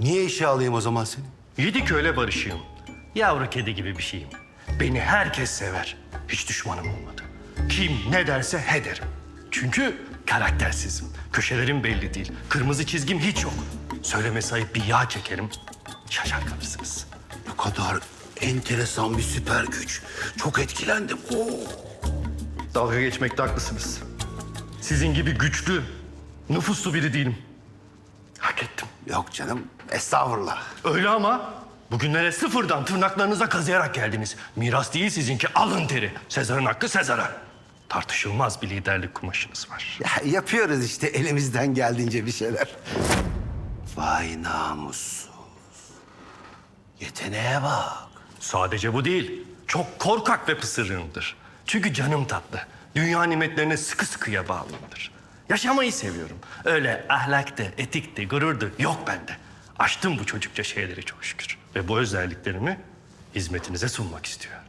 Niye işe alayım o zaman seni? Yedi köyle barışığım. Yavru kedi gibi bir şeyim. Beni herkes sever. Hiç düşmanım olmadı. Kim ne derse he derim. Çünkü karaktersizim. Köşelerim belli değil. Kırmızı çizgim hiç yok. Söyleme sayıp bir yağ çekerim. Şaşar kalırsınız. Ne kadar enteresan bir süper güç. Çok etkilendim. Oo. Dalga geçmekte haklısınız. Sizin gibi güçlü, nüfuslu biri değilim. Hak ettim. Yok canım, estağfurullah. Öyle ama bugünlere sıfırdan tırnaklarınıza kazıyarak geldiniz. Miras değil sizinki alın teri. Sezar'ın hakkı Sezar'a. Tartışılmaz bir liderlik kumaşınız var. Ya, yapıyoruz işte elimizden geldiğince bir şeyler. Vay namussuz. Yeteneğe bak. Sadece bu değil. Çok korkak ve pısırığımdır. Çünkü canım tatlı. Dünya nimetlerine sıkı sıkıya bağlıyımdır. Yaşamayı seviyorum. Öyle ahlaktı, etikti, gururdu yok bende. Aştım bu çocukça şeyleri çok şükür. Ve bu özelliklerimi hizmetinize sunmak istiyorum.